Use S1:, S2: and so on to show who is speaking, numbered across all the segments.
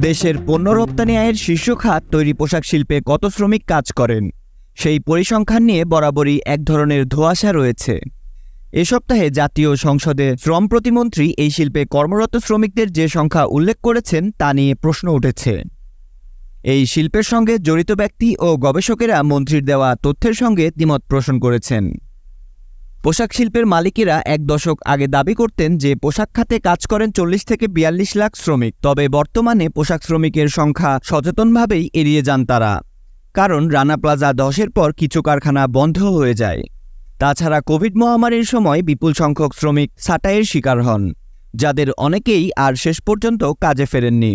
S1: দেশের পণ্য রপ্তানি আয়ের শীর্ষ খাত তৈরি পোশাক শিল্পে কত শ্রমিক কাজ করেন? সেই পরিসংখ্যান নিয়ে বরাবরই এক ধরনের ধোঁয়াশা রয়েছে। এ সপ্তাহে জাতীয় সংসদে শ্রম প্রতিমন্ত্রী এই শিল্পে কর্মরত শ্রমিকদের যে সংখ্যা উল্লেখ করেছেন তা নিয়ে প্রশ্ন উঠেছে। এই শিল্পের সঙ্গে জড়িত ব্যক্তি ও গবেষকেরা মন্ত্রীর দেওয়া তথ্যের সঙ্গে দ্বিমত পোষণ করেছেন। পোশাক শিল্পের মালিকেরা এক দশক আগে দাবি করতেন যে পোশাক খাতে কাজ করেন চল্লিশ থেকে বিয়াল্লিশ লাখ শ্রমিক। তবে বর্তমানে পোশাক শ্রমিকের সংখ্যা সচেতনভাবেই এড়িয়ে যান তারা। কারণ রানা প্লাজা ধসের পর কিছু কারখানা বন্ধ হয়ে যায়। তাছাড়া কোভিড মহামারীর সময় বিপুল সংখ্যক শ্রমিক ছাঁটাইয়ের শিকার হন, যাদের অনেকেই আর শেষ পর্যন্ত কাজে ফেরেননি।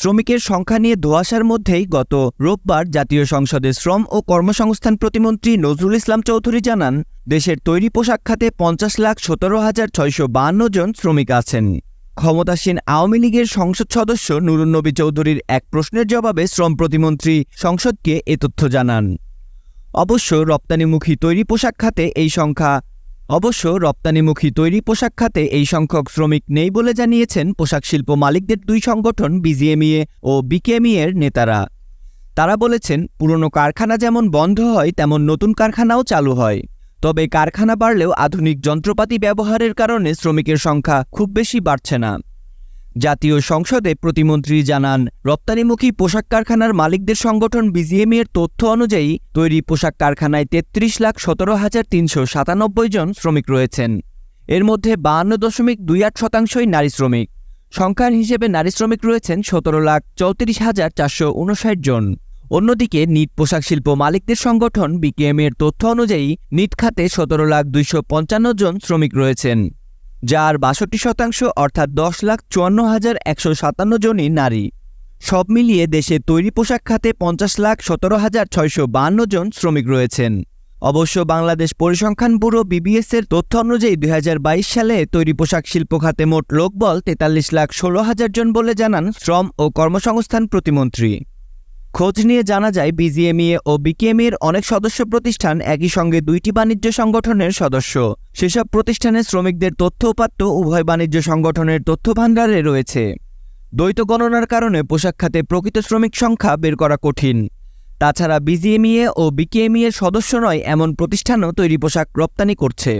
S1: শ্রমিকের সংখ্যা নিয়ে ধোয়াশার মধ্যেই গত রোববার জাতীয় সংসদে শ্রম ও কর্মসংস্থান প্রতিমন্ত্রী নজরুল ইসলাম চৌধুরী জানান, দেশের তৈরি পোশাক খাতে পঞ্চাশ লাখ সতেরো হাজার ছয়শো বাহান্ন জন শ্রমিক আছেন। ক্ষমতাসীন আওয়ামী লীগের সংসদ সদস্য নুরুন্নবী চৌধুরীর এক প্রশ্নের জবাবে শ্রম প্রতিমন্ত্রী সংসদকে এ তথ্য জানান। অবশ্য রপ্তানিমুখী তৈরি পোশাক খাতে এই সংখ্যা অবশ্য রপ্তানিমুখী তৈরি পোশাক খাতে এই সংখ্যক শ্রমিক নেই বলে জানিয়েছেন পোশাক শিল্প মালিকদের দুই সংগঠন, বিজিএমইএ ও বিকেএমইএর নেতারা। তারা বলেছেন, পুরনো কারখানা যেমন বন্ধ হয়, তেমন নতুন কারখানাও চালু হয়। তবে কারখানা বাড়লেও আধুনিক যন্ত্রপাতি ব্যবহারের কারণে শ্রমিকের সংখ্যা খুব বেশি বাড়ছে না। জাতীয় সংসদে প্রতিমন্ত্রী জানান, রপ্তানিমুখী পোশাক কারখানার মালিকদের সংগঠন বিজিএমই এর তথ্য অনুযায়ী তৈরি পোশাক কারখানায় তেত্রিশ লাখ সতেরো হাজার তিনশো সাতানব্বই জন শ্রমিক রয়েছেন। এর মধ্যে বাহান্ন দশমিক দুই আট শতাংশই নারী শ্রমিক। সংখ্যার হিসেবে নারী শ্রমিক রয়েছেন সতেরো লাখ চৌত্রিশ হাজার চারশো উনষাট জন। অন্যদিকে নিট পোশাক শিল্প মালিকদের সংগঠন বিকেএম এর তথ্য অনুযায়ী নিট খাতে সতেরো লাখ দুইশো পঞ্চান্ন জন শ্রমিক রয়েছেন। যার বাষট্টি শতাংশ অর্থাৎ দশ লাখ চুয়ান্ন হাজার একশো সাতান্ন জনই নারী। সব মিলিয়ে দেশে তৈরি পোশাক খাতে পঞ্চাশ লাখ সতেরো হাজার ছয়শো বাহান্ন জন শ্রমিক রয়েছেন। অবশ্য বাংলাদেশ পরিসংখ্যান ব্যুরো বিবিএস এর তথ্য অনুযায়ী দু হাজার বাইশ সালে তৈরি পোশাক শিল্প খাতে মোট লোকবল তেতাল্লিশ লাখ ষোলো হাজার জন বলে জানান শ্রম ও কর্মসংস্থান প্রতিমন্ত্রী। খোঁজ নিয়ে জানা যায়, বিজিএমইএ ও বিকেএমইএর অনেক সদস্য প্রতিষ্ঠান একই সঙ্গে দুইটি বাণিজ্য সংগঠনের সদস্য। সেসব প্রতিষ্ঠানে শ্রমিকদের তথ্য উপাত্ত উভয় বাণিজ্য সংগঠনের তথ্য ভাণ্ডারে রয়েছে। দ্বৈত গণনার কারণে পোশাক খাতে প্রকৃত শ্রমিক সংখ্যা বের করা কঠিন। তাছাড়া বিজিএমইএ ও বিকেএমইএর সদস্য নয়, এমন প্রতিষ্ঠানও তৈরি পোশাক রপ্তানি করছে।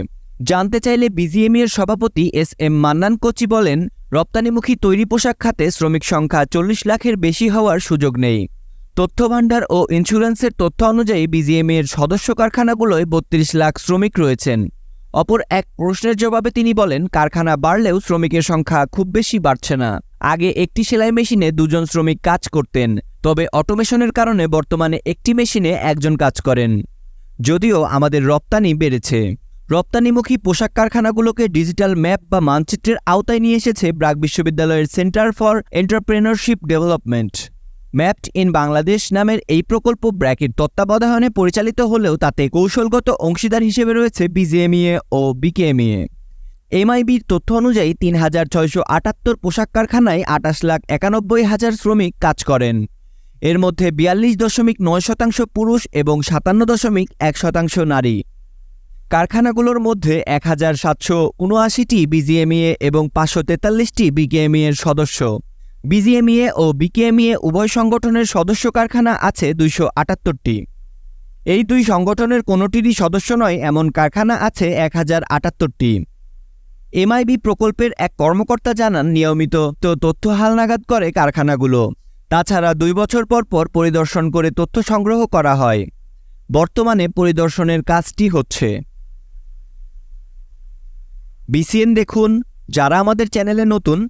S1: জানতে চাইলে বিজিএমইএর সভাপতি এস এম মান্নান কোচি বলেন, রপ্তানিমুখী তৈরি পোশাক খাতে শ্রমিক সংখ্যা চল্লিশ লাখের বেশি হওয়ার সুযোগ নেই। তথ্য ভাণ্ডার ও ইন্স্যুরেন্সের তথ্য অনুযায়ী বিজিএমএর সদস্য কারখানাগুলোয় বত্রিশ লাখ শ্রমিক রয়েছেন। অপর এক প্রশ্নের জবাবে তিনি বলেন, কারখানা বাড়লেও শ্রমিকের সংখ্যা খুব বেশি বাড়ছে না। আগে একটি সেলাই মেশিনে দুজন শ্রমিক কাজ করতেন, তবে অটোমেশনের কারণে বর্তমানে একটি মেশিনে একজন কাজ করেন। যদিও আমাদের রপ্তানি বেড়েছে। রপ্তানিমুখী পোশাক কারখানাগুলোকে ডিজিটাল ম্যাপ বা মানচিত্রের আওতায় নিয়ে এসেছে ব্রাক বিশ্ববিদ্যালয়ের centre for entrepreneurship development. Mapped in Bangladesh নামের এই প্রকল্প ব্র্যাকের তত্ত্বাবধানে পরিচালিত হলেও তাতে কৌশলগত অংশীদার হিসেবে রয়েছে বিজিএমইএ ও বিকেএমইএ। এমআইবির তথ্য অনুযায়ী তিন হাজার ছয়শো আটাত্তর পোশাক কারখানায় আটাশ লাখ একানব্বই হাজার শ্রমিক কাজ করেন। এর মধ্যে বিয়াল্লিশ দশমিক নয় শতাংশ পুরুষ এবং সাতান্ন দশমিক এক শতাংশ নারী। কারখানাগুলোর মধ্যে এক হাজার সাতশো উনআশিটি বিজিএমইএ এবং পাঁচশো তেতাল্লিশটি বিকেএমইএর সদস্য। বিজিএমইএ ও বিকেএমইএ উভয় সংগঠনের সদস্য কারখানা আছে দুইশো আটাত্তরটি। এই দুই সংগঠনের কোনোটিরই সদস্য নয়, এমন কারখানা আছে এক হাজার আটাত্তরটি। এমআইবি প্রকল্পের এক কর্মকর্তা জানান, নিয়মিত তো তথ্য হালনাগাদ করে কারখানাগুলো। তাছাড়া দুই বছর পর পর পরিদর্শন করে তথ্য সংগ্রহ করা হয়। বর্তমানে পরিদর্শনের কাজটি হচ্ছে। বিসিএন দেখুন, যারা আমাদের চ্যানেলে নতুন